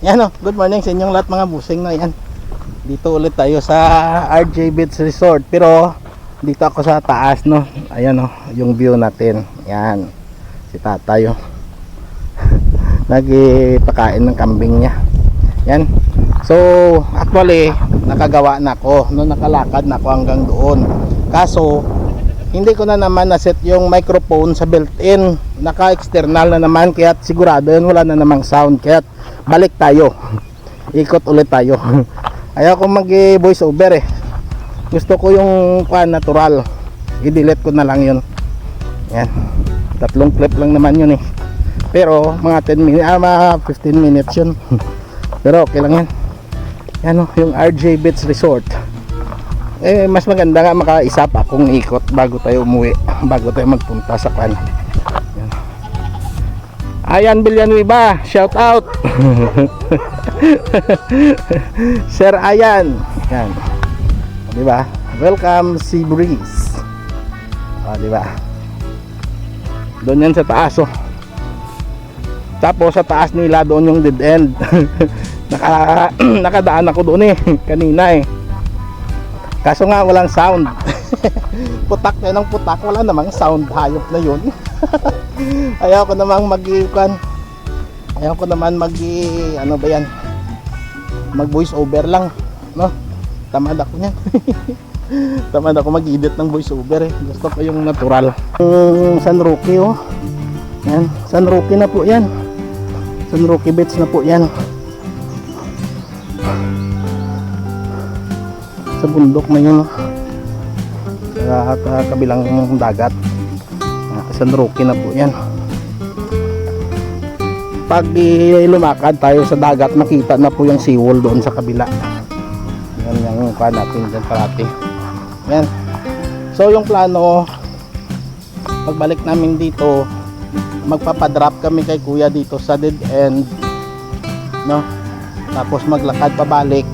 yan o, good morning sa inyong lahat mga busing na yan. Dito ulit tayo sa RJ Beach Resort. Pero dito ako sa taas no. Ayan o, yung view natin. Yan. Si tatayo. Nagpakain ng kambing niya. Yan. So, actually, nakagawa na ako. No, nakalakad na ako hanggang doon. Kaso, hindi ko na naman na-set yung microphone sa built-in. Naka-external na naman, kaya sigurado yun, wala na namang sound. Kaya balik tayo. Ikot ulit tayo. Ayaw ko mag-voice over eh. Gusto ko yung kuan natural. I-delete ko na lang yun. Yan. Tatlong clip lang naman yun eh. Pero mga 10 minutes, ah, mga 15 minutes yun. Pero okay lang yan. Yan o, yung RJ Beach Resort. Eh, mas maganda nga makaisa pa kung ikot bago tayo umuwi. Bago tayo magpunta sa kan. Yan. Ayan Villanueva, shout out. Sir Ayan. Yan. Di ba? Welcome Sea Breeze. Ah, di ba? Doon yan sa taas oh. Tapos sa taas nila doon yung dead end. Naka, nakadaan ako doon eh kanina eh. Kaso nga walang sound. putak na ng putak, wala namang sound hayop na yun. Ayaw ko namang mag Ayaw ko naman mag ano ba yan? Mag voice over lang, no? Tamad ako niyan. Tamad ako mag-edit ng voice over eh. Gusto ko yung natural. Yung San Roque oh. Yan, San Roque na po yan. San Roque Beach na po yan. Sa bundok na yun. oh. Sa sa kabilang dagat. Ah, San Roque na po yan. Pag i- lumakad tayo sa dagat, makita na po yung seawall doon sa kabila. Yan yung kuha natin dyan parati. Yan. So yung plano, pagbalik namin dito, magpapadrop kami kay kuya dito sa dead end no tapos maglakad pabalik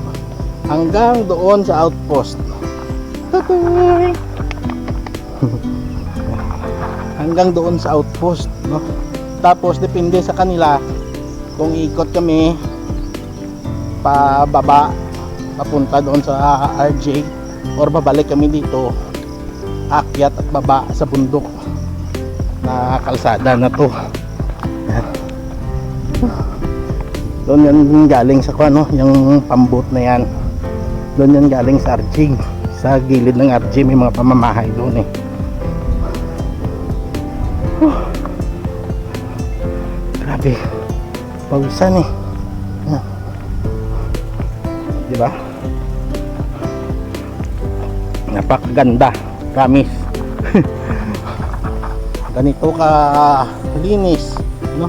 hanggang doon sa outpost Tutoy! hanggang doon sa outpost no? Tapos depende sa kanila kung ikot kami pababa papunta doon sa RJ or babalik kami dito akyat at baba sa bundok na kalsada na to. Doon yan galing sa ano yung pambot na yan. Doon yan galing sa RG sa gilid ng RG may mga pamamahay doon eh Huh. grabe. Pawisan eh. Di ba napakaganda. Promise. Ganito ka linis no?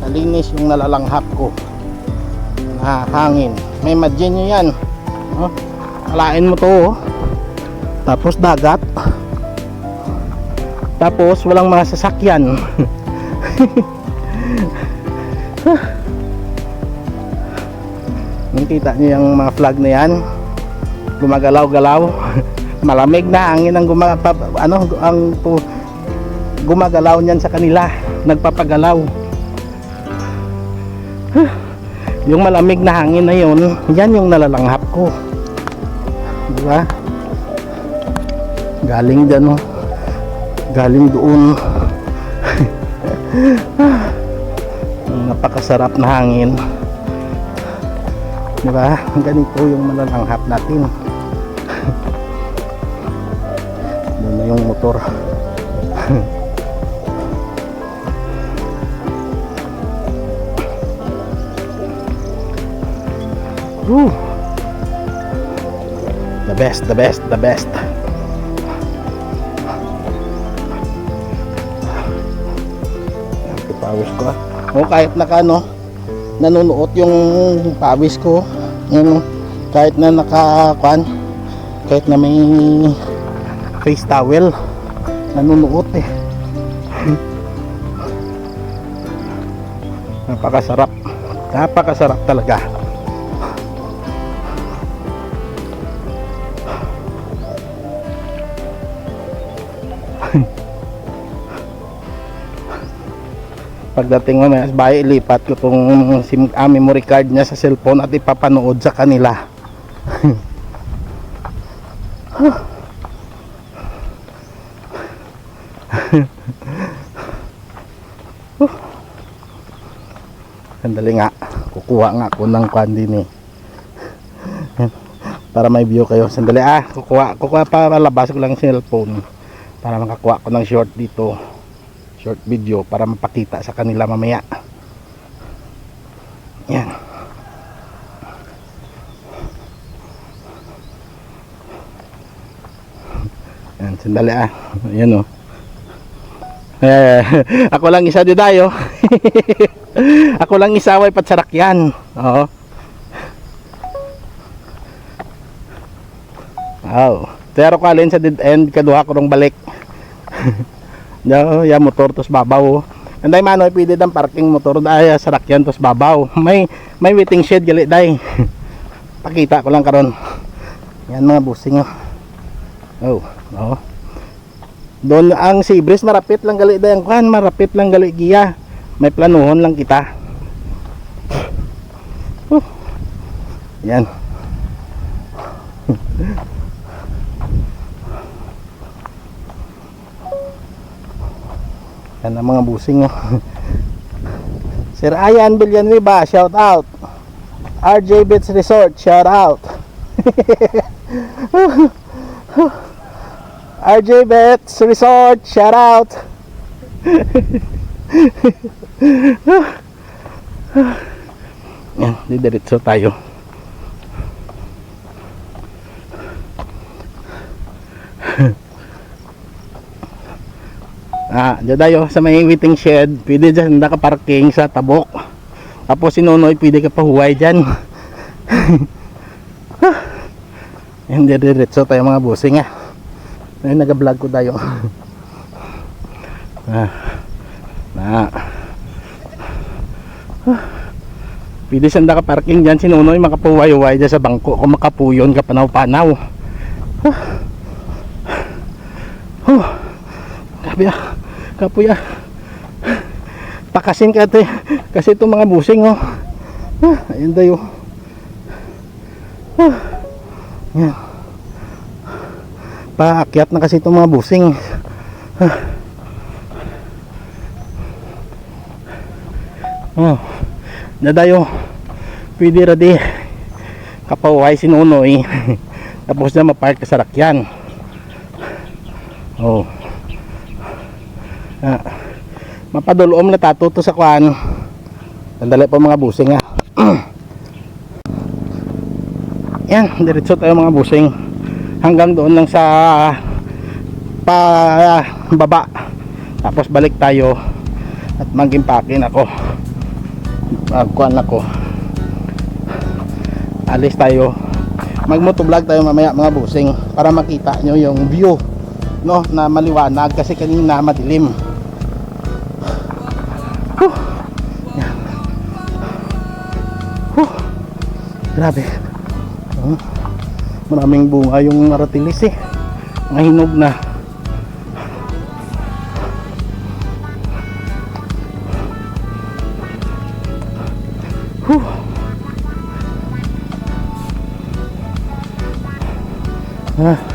Kalinis yung nalalanghap ko. Na hangin may nyo yan no? alain mo to oh. tapos dagat tapos walang mga sasakyan. Nakita nyo yung mga flag na yan? Gumagalaw-galaw. Malamig na. Hangin ang guma, ano ang gumagalaw niyan sa kanila. Nagpapagalaw. Yung malamig na hangin na yun yan yung nalalanghap ko. Di ba? Galing dyan oh. Galing doon. Napakasarap na hangin. Di ba? Ganito yung malalanghap natin. Doon na yung motor. Woo. The best, the best, the best. O kahit naka ano, nanunuot yung pawis ko. Yan, oh. kahit na naka kahit na may face towel, nanunuot eh. Napakasarap. Napakasarap talaga. Pagdating mamaya sa bahay, ilipat ko tong SIM, ah, memory card niya sa cellphone at ipapanood sa kanila. Sandali nga, kukuha nga ako ng kwan din eh. Para may view kayo. Sandali ah, kukuha, kukuha para labas ko lang cellphone. Para makakuha ko ng short dito. Short video para mapakita sa kanila mamaya. Yan. Yan, sandali ah. Ayan oh. Eh, ako lang isa didayo. ako lang isa way patsarakyan. Oo. Wow. Pero kalin sa dead end kaduha ko rong balik. No, ya motor tos babaw. Anday mano pwede dang parking motor daya sarakyan tos babaw. May may waiting shed gali day. Pakita ko lang karon. Yan mga busing oh. Oh, oh. Doon ang Sibris marapit lang gali dayang kuan, marapit lang gali giya. May planuhon lang kita. Uh. Yan. Yan ang mga busing oh. Sir Ayan Villanueva, shout out. RJ Beach Resort, shout out. RJ Beach Resort, shout out. Yan, didiretso tayo. Ah, dyan tayo sa may waiting shed. Pwede dyan nakaparking sa tabok. Tapos si Nonoy, pwede ka pahuway dyan. Yan, diretso tayo mga busing ah. Ayun, nag-vlog ko tayo. ah, na. Pwede siya nakaparking dyan. Si Nonoy makapuway-uway dyan sa bangko. Kung makapuyon ka panaw-panaw. Huh. Grabe ah. Kapoy ah. Pakasin ka ate. Kasi itong mga busing oh. Ah, ayun tayo. Ah. Paakyat na kasi itong mga busing. Ah. Oh. Dadayo. Pwede radi. Kapaway si Nunoy. Tapos na mapark sa rakyan. Oh. Ah. Mapadulom na tatuto sa kwan. Sandali po mga busing ah. Yan, diretso tayo mga busing. Hanggang doon lang sa pa baba. Tapos balik tayo at magimpakin ako. Magkuhan ako. Alis tayo. Magmotovlog tayo mamaya mga busing para makita nyo yung view no na maliwanag kasi kanina madilim. Huh. Huh. Grabe. Oh. Maraming bunga yung aratilis eh. Mga hinog na. Huh. Ah.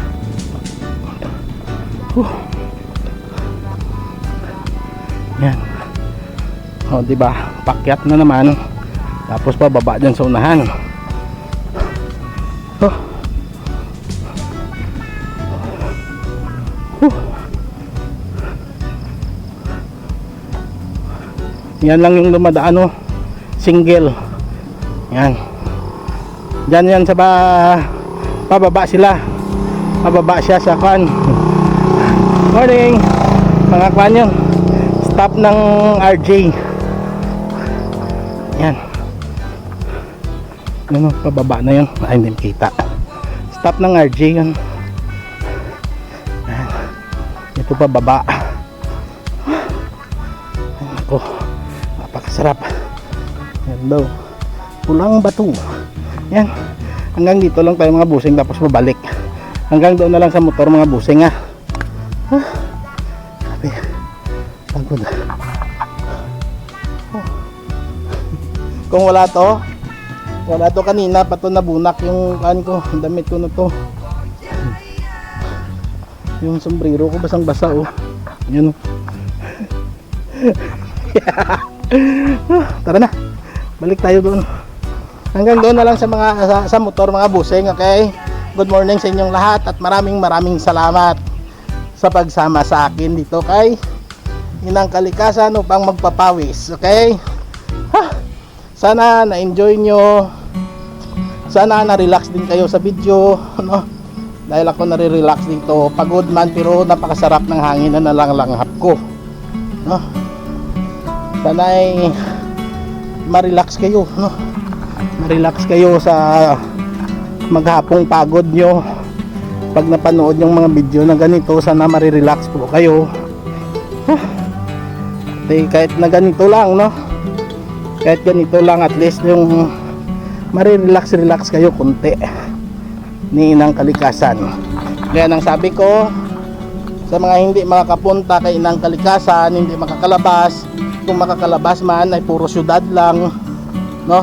O, di ba? Pakyat na naman. Tapos pa baba dyan sa unahan. Oh. Yan lang yung dumadaan oh. Single. Yan. Diyan yan sa ba pababa sila. Pababa siya sa kan. Morning. Mga kwan yun. Stop ng RJ. Ano, pababa na yun. Ay, hindi kita. Stop ng RJ yan. Yan. Ito pababa. Ay, ako. Napakasarap. Yan daw. Pulang bato. Yan. Hanggang dito lang tayo mga busing tapos mabalik. Hanggang doon na lang sa motor mga busing ah. Ah. Sabi. Pagod. Kung wala to, wala to kanina pa to nabunak yung kan ko, damit ko na to. Yung sombrero ko basang basa oh. Yan oh. Tara na. Balik tayo doon. Hanggang doon na lang sa mga sa, sa motor mga busing, okay? Good morning sa inyong lahat at maraming maraming salamat sa pagsama sa akin dito kay Inang Kalikasan upang magpapawis, okay? Ha! Sana na-enjoy nyo. Sana na-relax din kayo sa video, no? Dahil ako nare-relax dito. Pagod man pero napakasarap ng hangin na nalanghap ko. No? Sana ay ma-relax kayo, no? Ma-relax kayo sa maghapong pagod nyo. Pag napanood yung mga video na ganito, sana ma-relax po kayo. Huh. Kahit na ganito lang, no? Kahit ganito lang, at least yung ma-relax, relax kayo konti ni Inang Kalikasan. Kaya nang sabi ko, sa mga hindi makakapunta kay Inang Kalikasan, hindi makakalabas, kung makakalabas man ay puro syudad lang, no?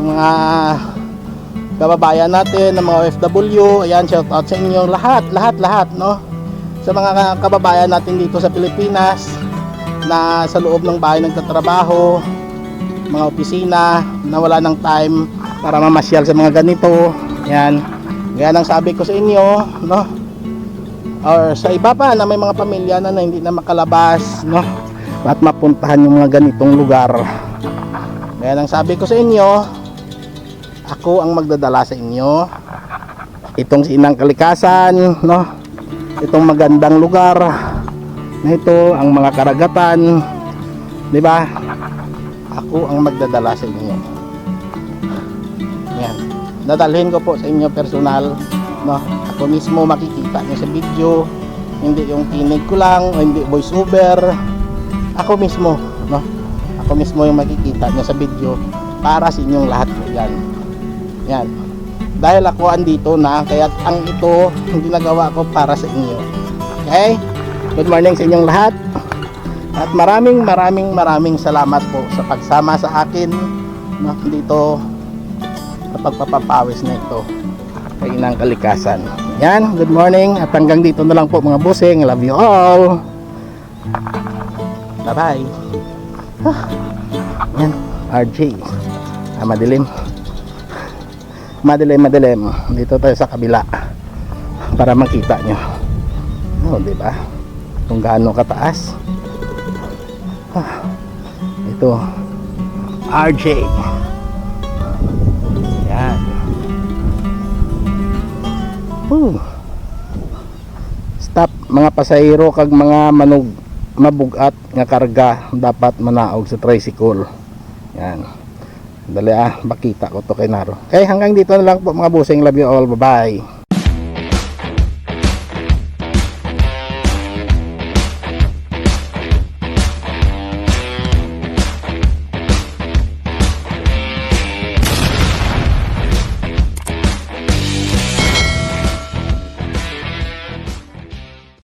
Yung mga kababayan natin, ng mga OFW, ayan, shout out sa inyo lahat, lahat, lahat, no? Sa mga kababayan natin dito sa Pilipinas, na sa loob ng bahay nagtatrabaho, mga opisina, na wala ng time para mamasyal sa mga ganito, yan. Kaya nang sabi ko sa inyo, no? Or sa iba pa na may mga pamilya na, na hindi na makalabas, no? At mapuntahan yung mga ganitong lugar. Kaya nang sabi ko sa inyo, ako ang magdadala sa inyo. Itong sinang kalikasan, no? Itong magandang lugar na ito, ang mga karagatan, 'di ba? Ako ang magdadala sa inyo. Yan. Dadalhin ko po sa inyo personal, no? Ako mismo makikita niyo sa video, hindi yung tinig ko lang o hindi voice over. Ako mismo, no? Ako mismo yung makikita niyo sa video para sa inyong lahat po yan. Yan. Dahil ako andito na, kaya ang ito hindi nagawa ko para sa inyo. Okay? Good morning sa inyong lahat. At maraming maraming maraming salamat po sa pagsama sa akin dito sa pagpapapawis na ito kay Inang Kalikasan. Yan, good morning at hanggang dito na lang po mga busing. Love you all. Bye bye. Yan, RJ. Ah, madilim. Madilim, madilim. Dito tayo sa kabila para makita nyo. Oh, di ba? Kung gaano kataas. Ah, ito. RJ. Yan. Woo. Stop mga pasahero kag mga manog mabugat nga karga dapat manaog sa tricycle. Yan. Dali ah, bakita ko to kay Naro. Okay, hanggang dito na lang po mga busing. Love you all. Bye-bye.